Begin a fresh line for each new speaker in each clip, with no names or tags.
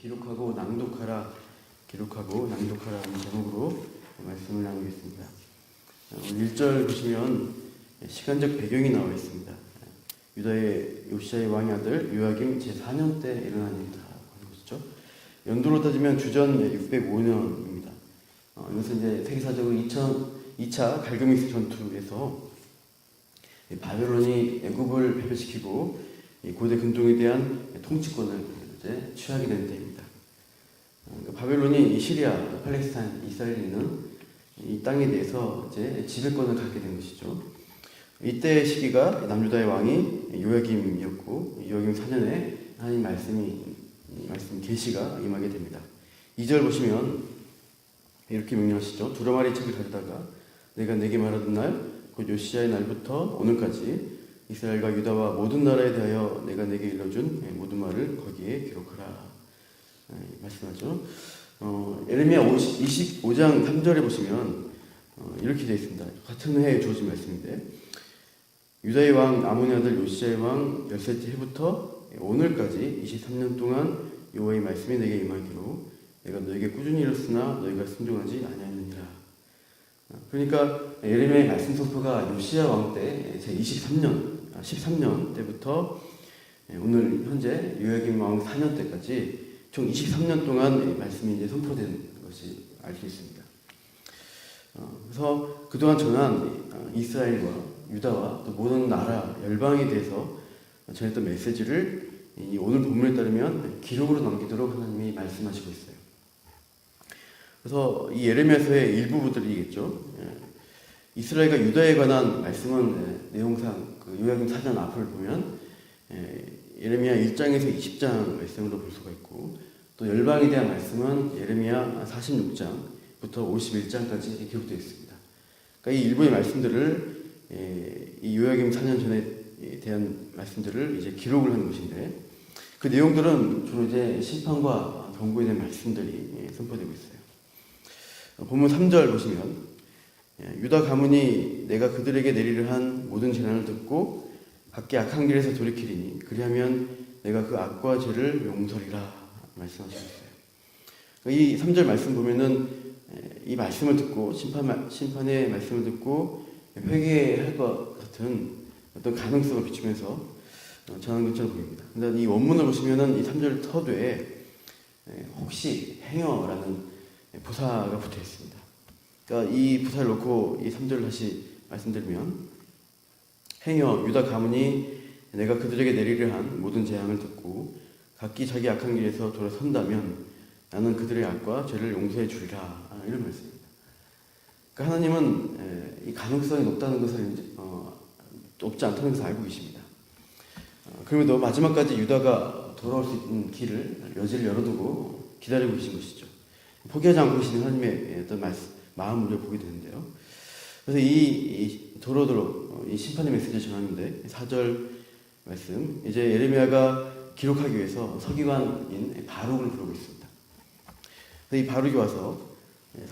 기록하고 낭독하라, 기록하고 낭독하라는 제목으로 말씀을 나누겠습니다. 어, 오늘 1절 보시면 시간적 배경이 나와 있습니다. 유다의 요시아의 왕의 아들 요야김 제4년 때 일어난 일이다. 연도로 따지면 주전 605년입니다. 어, 이것은 이제 세계사적으로 2000, 2차 갈그미스 전투에서 이 바벨론이 애굽을 패배시키고 이 고대 근동에 대한 통치권을 이제 취하게 된 때입니다. 바벨론이 이 시리아, 팔레스타인, 이스라엘에 있는 이 땅에 대해서 이제 지배권을 갖게 된 것이죠. 이때 시기가 남유다의 왕이 요야김이었고 요야김 4년에 하나님 말씀이 이 말씀 계시가 임하게 됩니다. 2절 보시면 이렇게 명령하시죠. 두루마리 책을 가져다가 내가 내게 말하던 날 곧 요시아의 날부터 오늘까지 이스라엘과 유다와 모든 나라에 대하여 내가 내게 일러준 모든 말을 거기에 기록하라 예, 말씀하죠. 어, 에레미야 50, 25장 3절에 보시면 어, 이렇게 되어 있습니다. 같은 해에 주어진 말씀인데 유다의 왕 아몬의 아들 요시아의 왕 열셋째 해부터 오늘까지 23년 동안 여호와의 말씀이 내게 임하기로 내가 너에게 꾸준히 일었으나 너희가 순종하지 아니하느니라. 그러니까 예레미야의 말씀 선포가 요시아 왕 때 제 23년, 13년 때부터 오늘 현재 요야김 왕 4년 때까지 총 23년 동안 말씀이 이제 선포된 것이 알 수 있습니다. 어, 그래서 그동안 전한 이스라엘과 유다와 또 모든 나라 열방에 대해서 전했던 메시지를 이 오늘 본문에 따르면 기록으로 남기도록 하나님이 말씀하시고 있어요. 그래서 이 예레미야서의 일부분들이겠죠. 예. 이스라엘과 유다에 관한 말씀은 예, 내용상 그 요약임 사전 앞을 보면 예, 예레미야 1장에서 20장 말씀으로 볼 수가 있고 또 열방에 대한 말씀은 예레미야 46장부터 51장까지 기록되어 있습니다. 그러니까 이 일부의 말씀들을 예, 이 요약임 4년 전에 대한 말씀들을 이제 기록을 하는 것인데 그 내용들은 주로 이제 심판과 경고에 대한 말씀들이 예, 선포되고 있어요. 본문 3절 보시면 예, 유다 가문이 내가 그들에게 내리려 한 모든 재난을 듣고 각기 악한 길에서 돌이키리니 그리하면 내가 그 악과 죄를 용서리라 말씀하셨어요. 이 3절 말씀 보면은 예, 이 말씀을 듣고 심판 심판의 말씀을 듣고 회개할 것 같은 어떤 가능성을 비추면서 전하는 것처럼 보입니다. 근데 이 원문을 보시면은 이 3절 터도에 예, 혹시 행여라는 부사가 붙어 있습니다. 그러니까 이 부사를 놓고 이 3절을 다시 말씀드리면 행여 유다 가문이 내가 그들에게 내리려 한 모든 재앙을 듣고 각기 자기 악한 길에서 돌아선다면 나는 그들의 악과 죄를 용서해 주리라 아, 이런 말씀입니다. 그러니까 하나님은 이 가능성이 높다는 것을 어, 높지 않다는 것을 알고 계십니다. 어, 그럼에도 마지막까지 유다가 돌아올 수 있는 길을 여지를 열어두고 기다리고 계신 것이죠. 포기하지 않고 계시는 하나님의 어떤 말씀, 마음을 보게 되는데요. 그래서 이, 이 도로도로 이 심판의 메시지를 전하는데 4절 말씀 이제 예레미야가 기록하기 위해서 서기관인 바룩을 부르고 있습니다. 이 바룩이 와서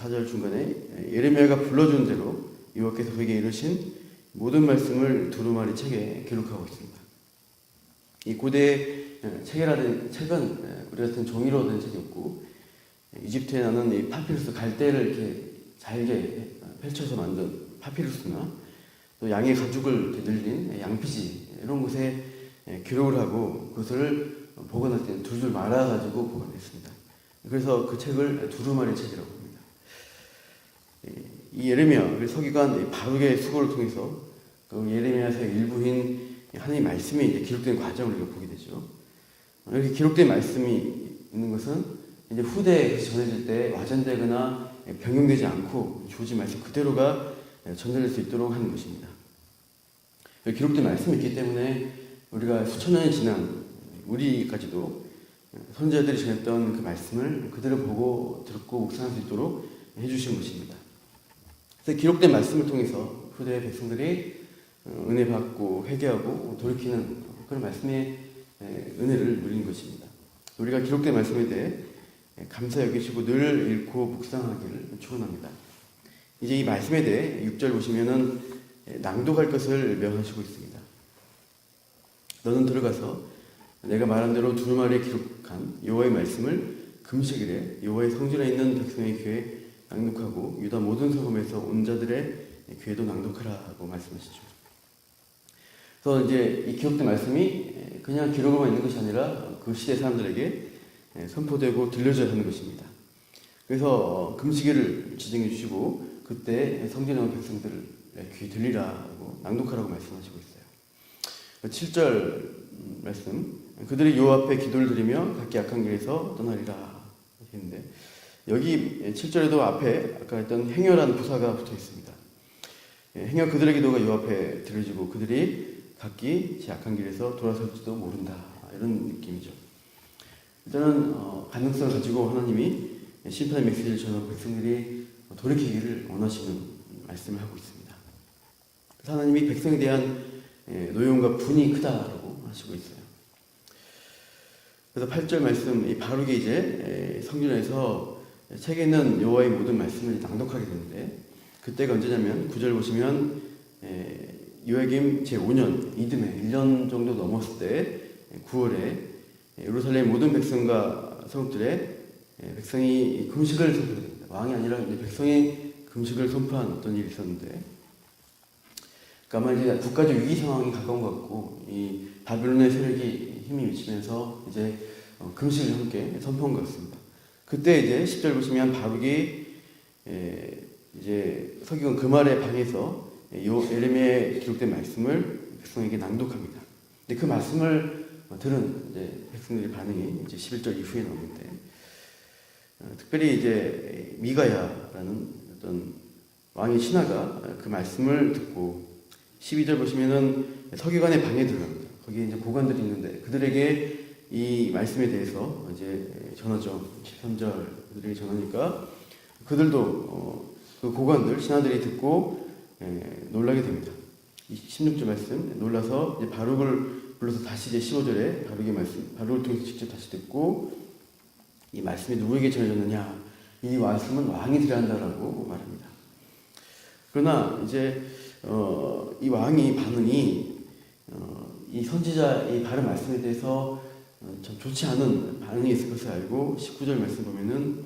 4절 중간에 예레미야가 불러준 대로 여호와께서 그에게 이르신 모든 말씀을 두루마리 책에 기록하고 있습니다. 이 고대 책이라는 책은 우리 같은 종이로 된 책이 없고 이집트에 나는 이 파피루스 갈대를 이렇게 잘게 펼쳐서 만든 파피루스나 또 양의 가죽을 늘린 양피지 이런 곳에 기록을 하고 그것을 보관할 때는 둘둘 말아가지고 보관했습니다. 그래서 그 책을 두루마리 책이라고 합니다. 이 예레미야 서기관 바룩의 수고를 통해서 그 예레미야서의 일부인 하나님의 말씀이 이제 기록된 과정을 우리가 보게 되죠. 이렇게 기록된 말씀이 있는 것은 이제 후대에 전해질 때 와전되거나 변경되지 않고 주어진 말씀 그대로가 전달될 수 있도록 하는 것입니다. 기록된 말씀이 있기 때문에 우리가 수천 년이 지난 우리까지도 선지자들이 전했던 그 말씀을 그대로 보고 듣고 묵상할 수 있도록 해주신 것입니다. 그래서 기록된 말씀을 통해서 후대 백성들이 은혜 받고 회개하고 돌이키는 그런 말씀의 은혜를 누린 것입니다. 우리가 기록된 말씀에 대해 감사 여기시고 늘 읽고 묵상하기를 축원합니다. 이제 이 말씀에 대해 6절 보시면은 낭독할 것을 명하시고 있습니다. 너는 들어가서 내가 말한 대로 두루마리에 기록한 여호와의 말씀을 금식일에 여호와의 성전에 있는 백성의 귀에 낭독하고 유다 모든 소금에서 온 자들의 귀에도 낭독하라고 말씀하시죠. 그래서 이제 이 기록된 말씀이 그냥 기록으로만 있는 것이 아니라 그 시대 사람들에게 선포되고 들려져야 하는 것입니다. 그래서 어, 금식일을 지정해 주시고 그때 성전에 온 백성들을 귀 들리라고 낭독하라고 말씀하시고 있어요. 7절 말씀 그들이 요 앞에 기도를 드리며 각기 악한 길에서 떠나리라 했는데 여기 7절에도 앞에 아까 했던 행여라는 부사가 붙어 있습니다. 예, 행여 그들의 기도가 요 앞에 들려지고 그들이 각기 제 악한 길에서 돌아설지도 모른다 이런 느낌이죠. 일단은 어, 가능성을 가지고 하나님이 심판의 메시지를 전하고 백성들이 돌이키기를 원하시는 말씀을 하고 있습니다. 하나님이 백성에 대한 예, 노여움과 분이 크다라고 하시고 있어요. 그래서 8절 말씀, 이 바룩이 이제 예, 성전에서 책에 있는 여호와의 모든 말씀을 낭독하게 되는데 그때가 언제냐면 9절 보시면 예, 요야김 제5년 이듬해 1년 정도 넘었을 때 9월에 예루살렘 모든 백성과 성읍들의 예, 백성이 금식을 선포하게 됩니다. 왕이 아니라 백성이 금식을 선포한 어떤 일이 있었는데 그러니까 이제 국가적 위기 상황이 가까운 것 같고 이 바빌론의 세력이 힘이 미치면서 이제 어, 금식을 함께 선포한 것 같습니다. 그때 이제 10절 보시면 바룩이 에, 이제 서기관 그 말의 방에서 요 에레미야에 기록된 말씀을 백성에게 낭독합니다. 근데 그 말씀을 들은 이제 백성들의 반응이 이제 11절 이후에 나오는데 어, 특별히 이제 미가야라는 어떤 왕의 신하가 그 말씀을 듣고 12절 보시면은 서기관의 방에 들어갑니다. 거기에 이제 고관들이 있는데 그들에게 이 말씀에 대해서 이제 전하죠. 13절 그들에게 전하니까 그들도 어, 그 고관들 신하들이 듣고 에, 놀라게 됩니다. 16절 말씀 놀라서 바룩을 불러서 다시 이제 15절에 바룩의 말씀 바룩을 통해서 직접 다시 듣고 이 말씀이 누구에게 전해졌느냐 이 말씀은 왕이 들어야 한다라고 말합니다. 그러나 이제 어, 이 왕이 반응이 어, 이 선지자의 바른 말씀에 대해서 어, 참 좋지 않은 반응이 있을 것을 알고 19절 말씀 보면은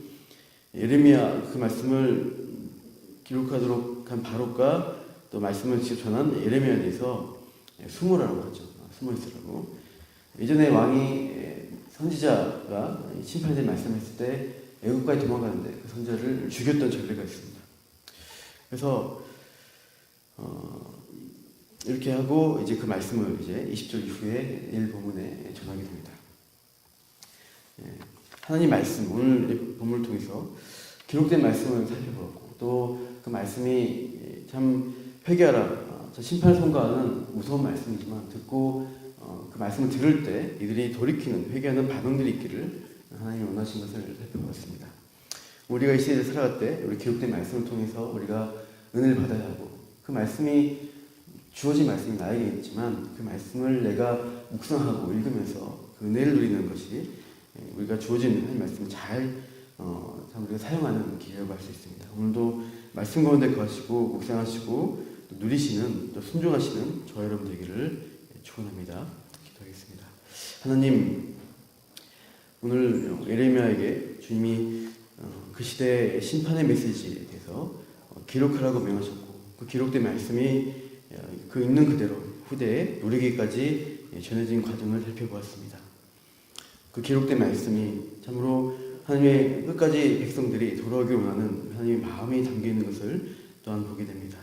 예레미야 그 말씀을 기록하도록 한 바로가 또 말씀을 직접 전한 예레미야에 대해서 숨으라고 하죠. 숨어 있으라고. 예전에 왕이 선지자가 심판된 말씀했을 때 애국까지 도망가는데 그 선자를 죽였던 전례가 있습니다. 그래서 어, 이렇게 하고 이제 그 말씀을 이제 20절 이후에 일 본문에 전하게 됩니다. 예, 하나님 말씀 오늘 본문을 통해서 기록된 말씀을 살펴보았고 또 그 말씀이 참 회개하라 어, 심판 선고하는 무서운 말씀이지만 듣고 어, 그 말씀을 들을 때 이들이 돌이키는 회개하는 반응들이 있기를 하나님 원하신 것을 살펴보았습니다. 우리가 이 시대를 살아갈 때 우리 기록된 말씀을 통해서 우리가 은혜를 받아야 하고 그 말씀이 주어진 말씀이 나에게 있지만 그 말씀을 내가 묵상하고 읽으면서 그 은혜를 누리는 것이 우리가 주어진 하나님 말씀을 잘 어, 참 우리가 사용하는 기회라고 할 수 있습니다. 오늘도 말씀 가운데 거하시고 묵상하시고 또 누리시는 또 순종하시는 저 여러분 되기를 축원합니다. 기도하겠습니다. 하나님 오늘 에레미야에게 주님이 어, 그 시대의 심판의 메시지에 대해서 어, 기록하라고 명하셨고 그 기록된 말씀이 어, 그 있는 그대로 후대에 누리기까지 전해진 과정을 살펴보았습니다. 그 기록된 말씀이 참으로 하나님의 끝까지 백성들이 돌아오길 원하는 하나님의 마음이 담겨 있는 것을 또한 보게 됩니다.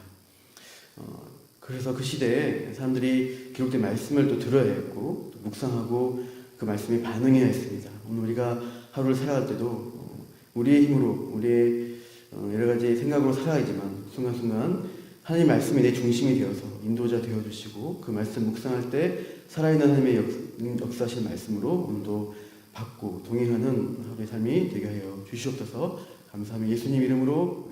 어, 그래서 그 시대에 사람들이 기록된 말씀을 또 들어야 했고 또 묵상하고 그 말씀에 반응해야 했습니다. 오늘 우리가 하루를 살아갈 때도 어, 우리의 힘으로 우리의 어, 여러 가지 생각으로 살아야지만 순간순간 하나님 말씀이 내 중심이 되어서 인도자 되어 주시고 그 말씀 묵상할 때 살아있는 하나님의 역, 역사하신 말씀으로 오늘도 받고 동행하는 하루의 삶이 되게 하여 주시옵소서 감사하며 예수님 이름으로